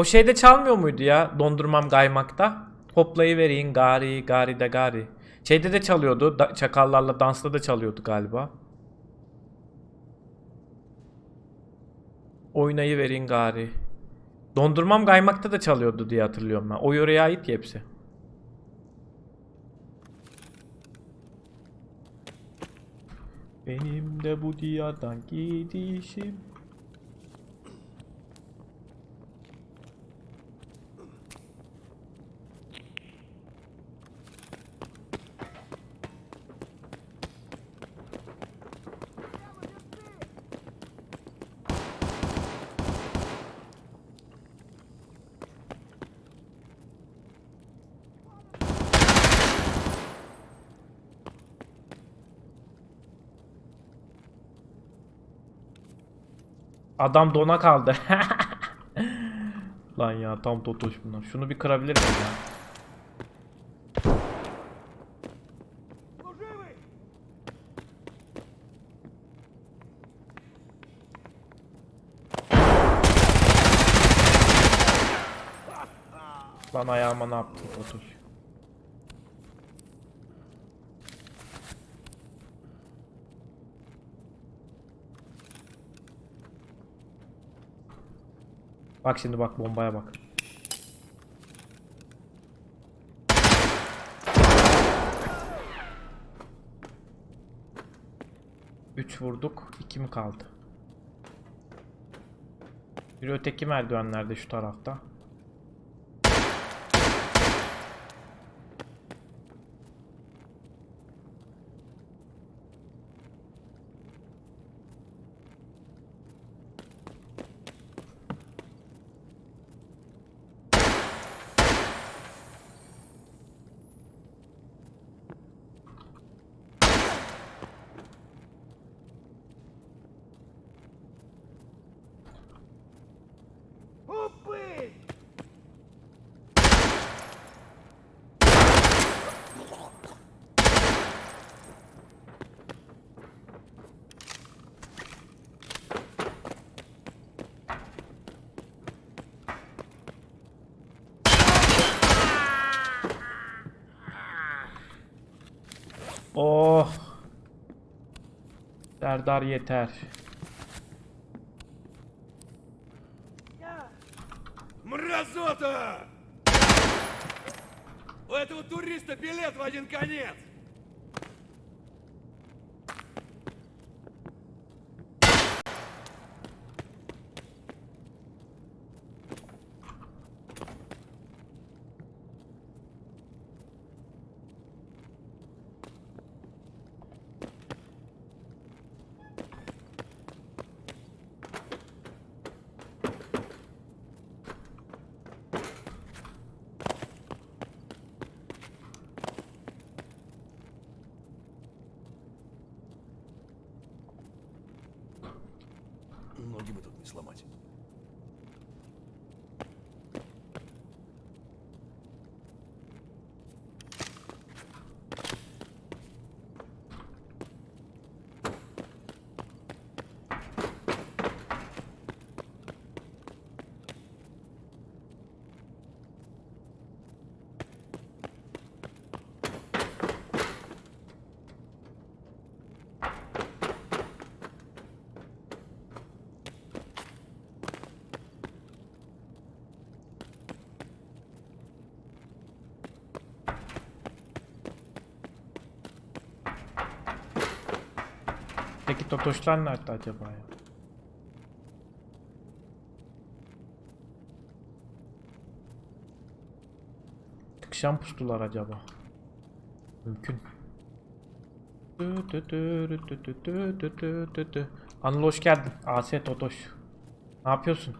O şeyde çalmıyor muydu ya dondurmam kaymakta? Hoplayıverin gari gari de gari. Şeyde de çalıyordu. da- çakallarla dansta da çalıyordu galiba. Oynayı verin gari. Dondurmam kaymakta da çalıyordu diye hatırlıyorum ben. O yöreye ait ya hepsi. Benim de bu diyardan gidişim. Adam dona kaldı. Lan ya tam totoş bunlar. Şunu bir kırabilir miyim ya? Lan ayağıma ne yaptın totoş? Bak şimdi bak bombaya bak. Üç vurduk. iki mi kaldı? Bir öteki merdivenlerde şu tarafta. Serdar yeter. Мразота! У этого туриста билет в один конец! Сломать. Üstteki totoşlar nerede acaba ya? Tıkşan pustular acaba. Mümkün. Anıl hoş geldin. AS Totoş. Ne yapıyorsun?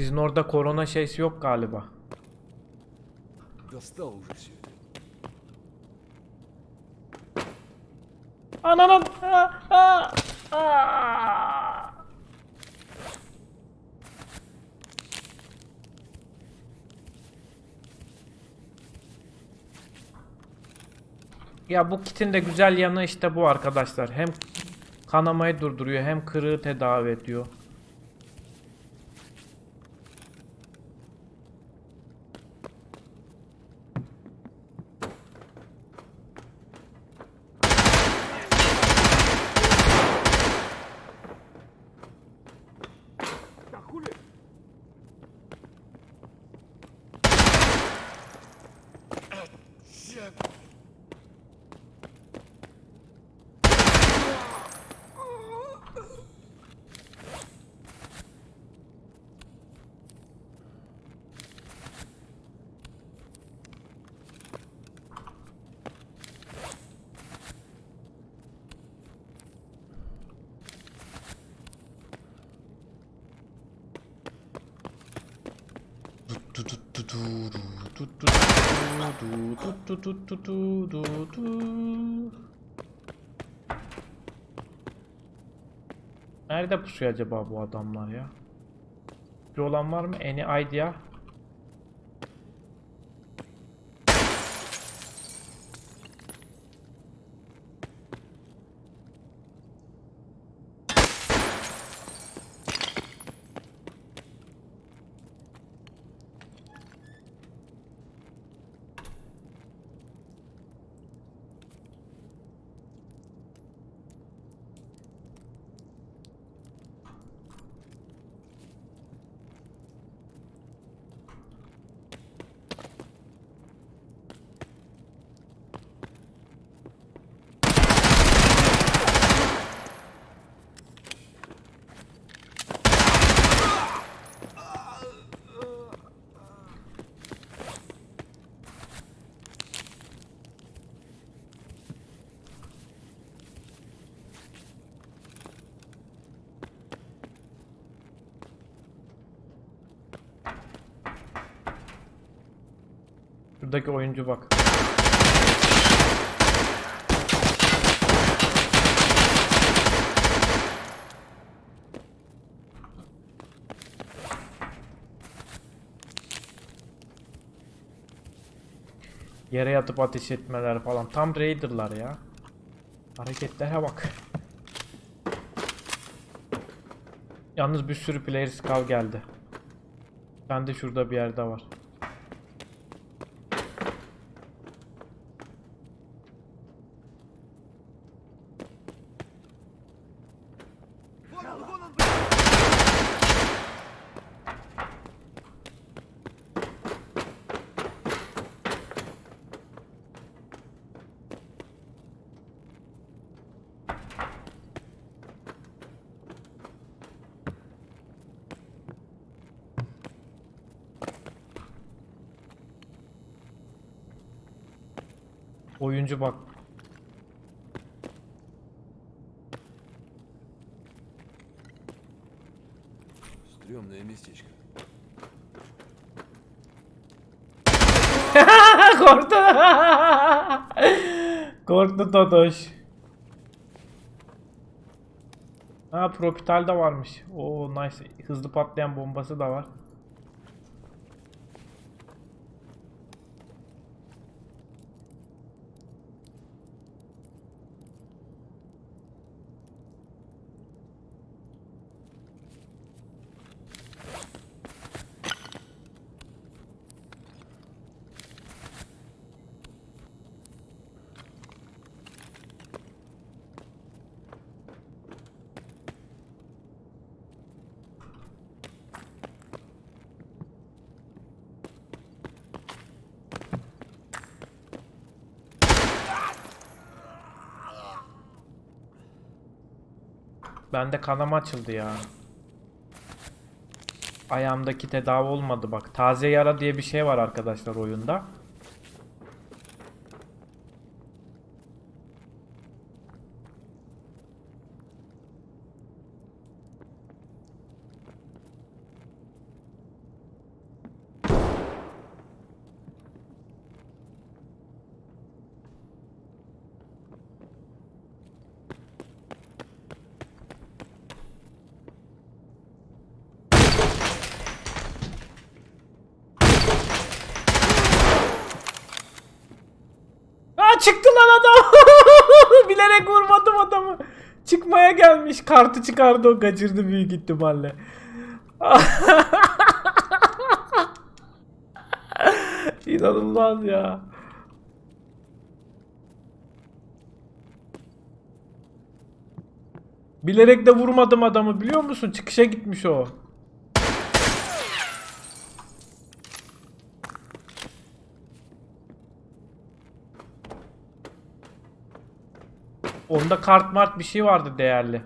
Sizin orada korona şeysi yok galiba. Достал уже все это. Ananın. Aa, aa, aa. Ya bu kitin de güzel yanı işte bu arkadaşlar. Hem kanamayı durduruyor hem kırığı tedavi ediyor. düşüyor. tut tut tut tut tut Nerede pusuyor acaba bu adamlar ya? Bir olan var mı? Any idea? Şuradaki oyuncu bak. Yere yatıp ateş etmeler falan. Tam Raider'lar ya. Hareketlere bak. Yalnız bir sürü player scout geldi. Ben de şurada bir yerde var. Oyuncu bak. Стремное местечко. Korktu. Korktu Totoş. Ha Propital da varmış. Oo nice. Hızlı patlayan bombası da var. Bende kanama açıldı ya. Ayağımdaki tedavi olmadı bak. Taze yara diye bir şey var arkadaşlar oyunda. Çıktı lan adam. Bilerek vurmadım adamı. Çıkmaya gelmiş. Kartı çıkardı o kaçırdı büyük ihtimalle. İnanılmaz ya. Bilerek de vurmadım adamı biliyor musun? Çıkışa gitmiş o. Onda kart mart bir şey vardı değerli.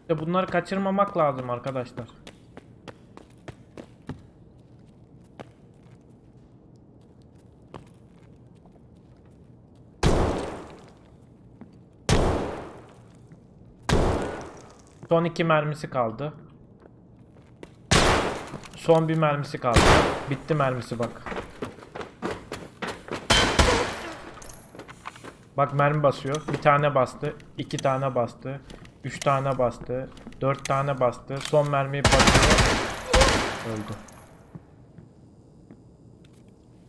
İşte bunları kaçırmamak lazım arkadaşlar. Son iki mermisi kaldı. Son bir mermisi kaldı. Bitti mermisi bak. Bak mermi basıyor. Bir tane bastı. iki tane bastı. Üç tane bastı. Dört tane bastı. Son mermiyi basıyor. Öldü.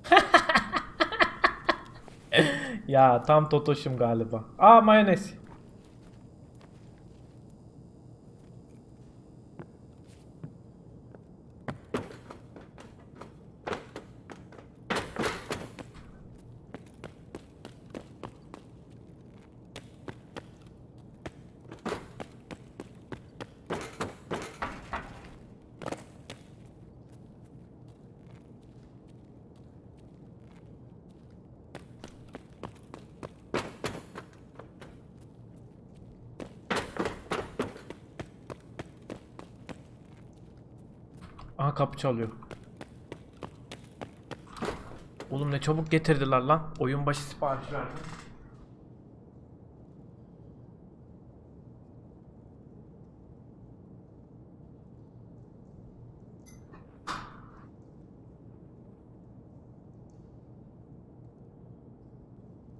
ya tam Totoş'um galiba. Aa mayonez. Aha kapı çalıyor. Oğlum ne çabuk getirdiler lan. Oyun başı sipariş verdim.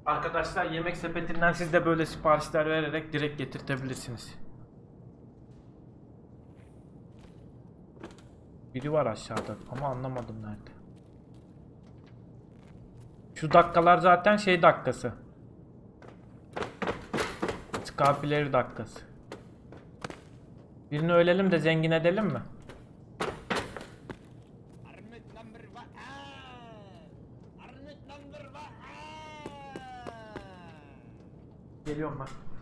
Arkadaşlar yemek sepetinden siz de böyle siparişler vererek direkt getirtebilirsiniz. Biri var aşağıda ama anlamadım nerede. Şu dakikalar zaten şey dakikası. Skapileri dakikası. Birini ölelim de zengin edelim mi? Geliyorum ben.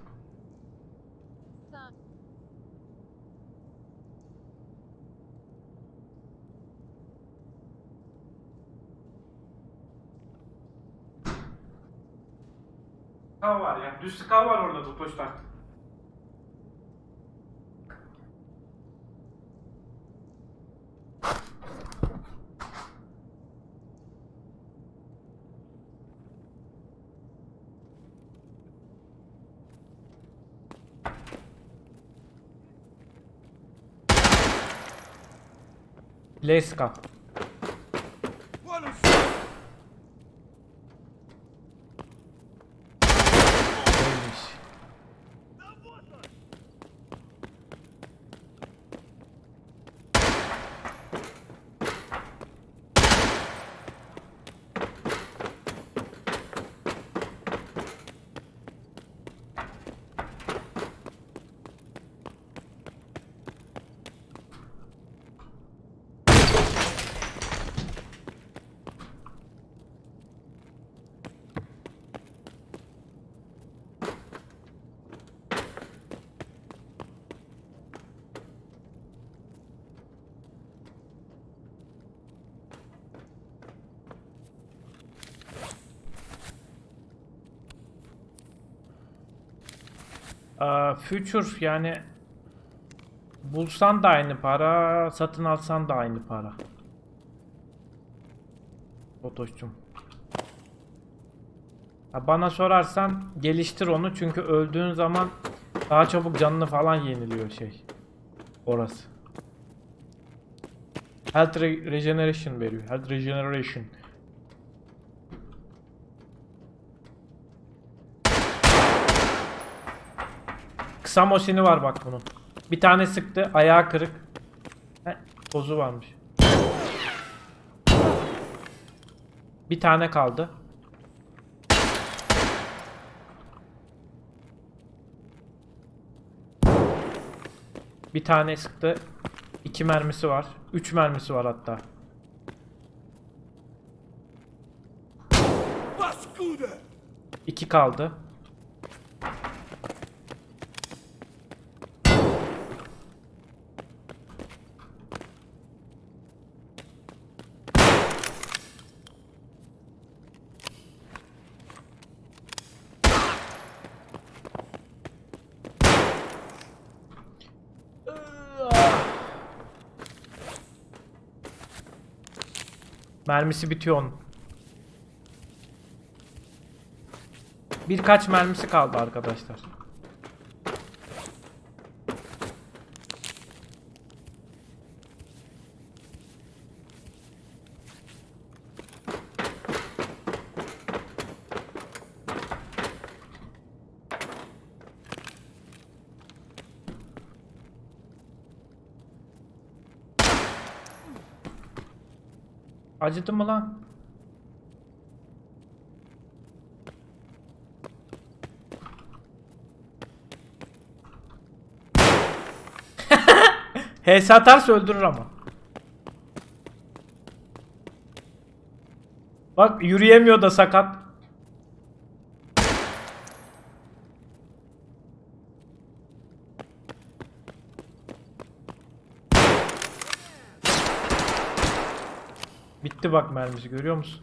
Skav var ya. Düz skav var orada Totoşlar. Leska. Aa, future yani bulsan da aynı para, satın alsan da aynı para. Fotoşçum. Ha, bana sorarsan geliştir onu çünkü öldüğün zaman daha çabuk canını falan yeniliyor şey. Orası. Health re- regeneration veriyor. Health regeneration. Kısa moşini var bak bunun. Bir tane sıktı. Ayağı kırık. He, tozu varmış. Bir tane kaldı. Bir tane sıktı. İki mermisi var. Üç mermisi var hatta. İki kaldı. Mermisi bitiyor onun. Birkaç mermisi kaldı arkadaşlar. Acıdı mı lan? HS atarsa öldürür ama. Bak yürüyemiyor da sakat. Bitti bak mermisi görüyor musun?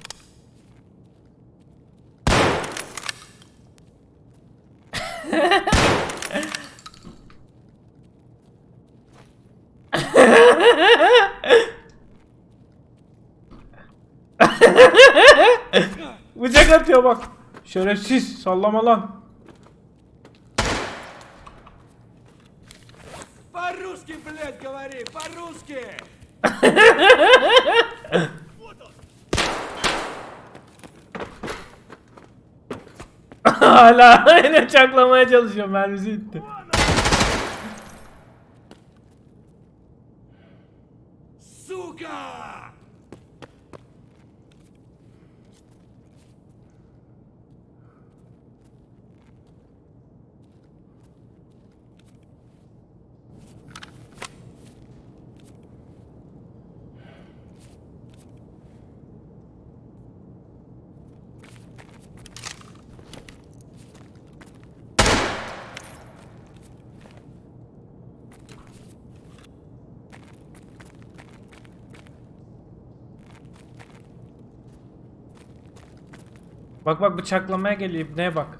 Bıçak atıyor bak. Şerefsiz sallama lan. По-русски, блядь, говори! По-русски! Hala aynı çaklamaya çalışıyor mermisi bitti. Bak bak bıçaklamaya geliyor ne bak.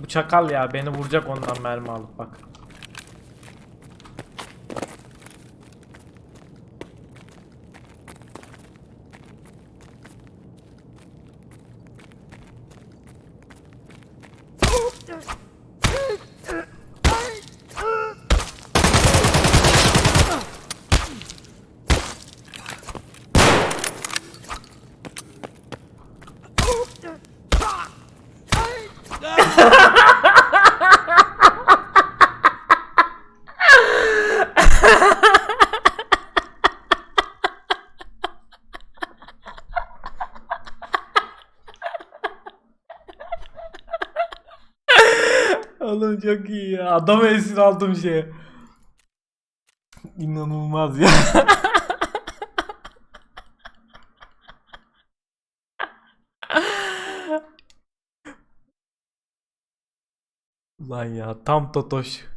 Bu çakal ya beni vuracak ondan mermi alıp bak. Oğlum çok iyi ya. Adam esir aldım şeye. İnanılmaz ya. Lan ya tam totoş.